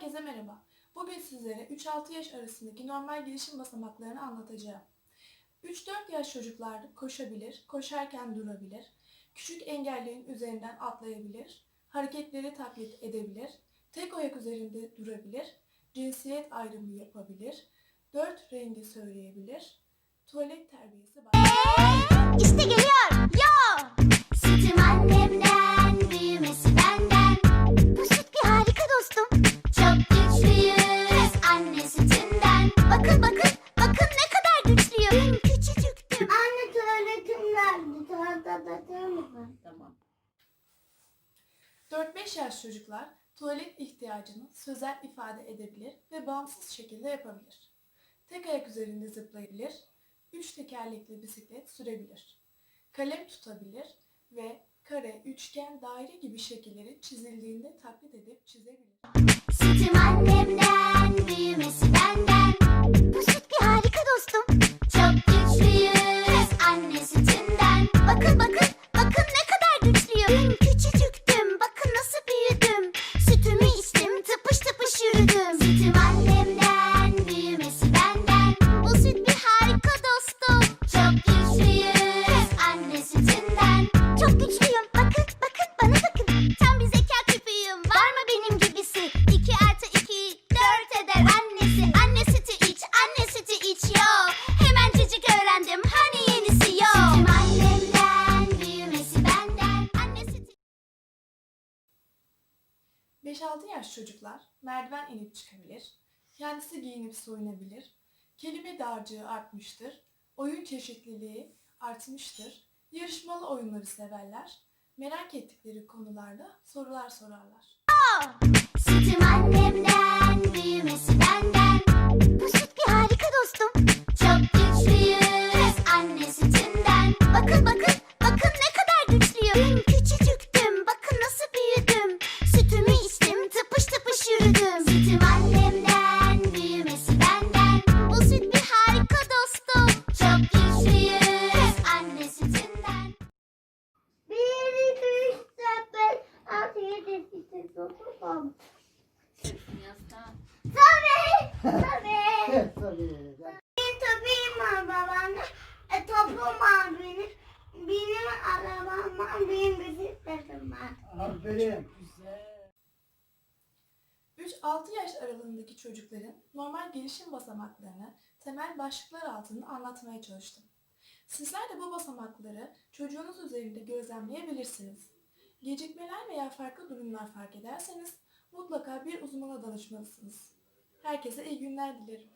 Herkese merhaba. Bugün sizlere 3-6 yaş arasındaki normal gelişim basamaklarını anlatacağım. 3-4 yaş çocuklar koşabilir, koşarken durabilir, küçük engellerin üzerinden atlayabilir, hareketleri taklit edebilir, tek ayak üzerinde durabilir, cinsiyet ayrımı yapabilir, 4 rengi söyleyebilir, tuvalet terbiyesi var. 4-5 yaş çocuklar tuvalet ihtiyacını sözel ifade edebilir ve bağımsız şekilde yapabilir. Tek ayak üzerinde zıplayabilir, 3 tekerlekli bisiklet sürebilir. Kalem tutabilir ve kare, üçgen, daire gibi şekilleri çizildiğinde taklit edip çizebilir. Sütüm annemden, büyümesi benden. 5-6 yaş çocuklar merdiven inip çıkabilir, kendisi giyinip soyunabilir, kelime dağarcığı artmıştır, oyun çeşitliliği artmıştır, yarışmalı oyunları severler, merak ettikleri konularda sorular sorarlar. Annemden, 8, 9, 10. Yastığa. Tabii. Tabii. Tabii. Benim topum var babaanne. E, topum var benim. Benim arabam var. Benim bisikletim var. Aferin. Güzel. 3-6 yaş aralığındaki çocukların normal gelişim basamaklarını temel başlıklar altında anlatmaya çalıştım. Sizler de bu basamakları çocuğunuz üzerinde gözlemleyebilirsiniz. Gecikmeler veya farklı durumlar fark ederseniz mutlaka bir uzmana danışmalısınız. Herkese iyi günler dilerim.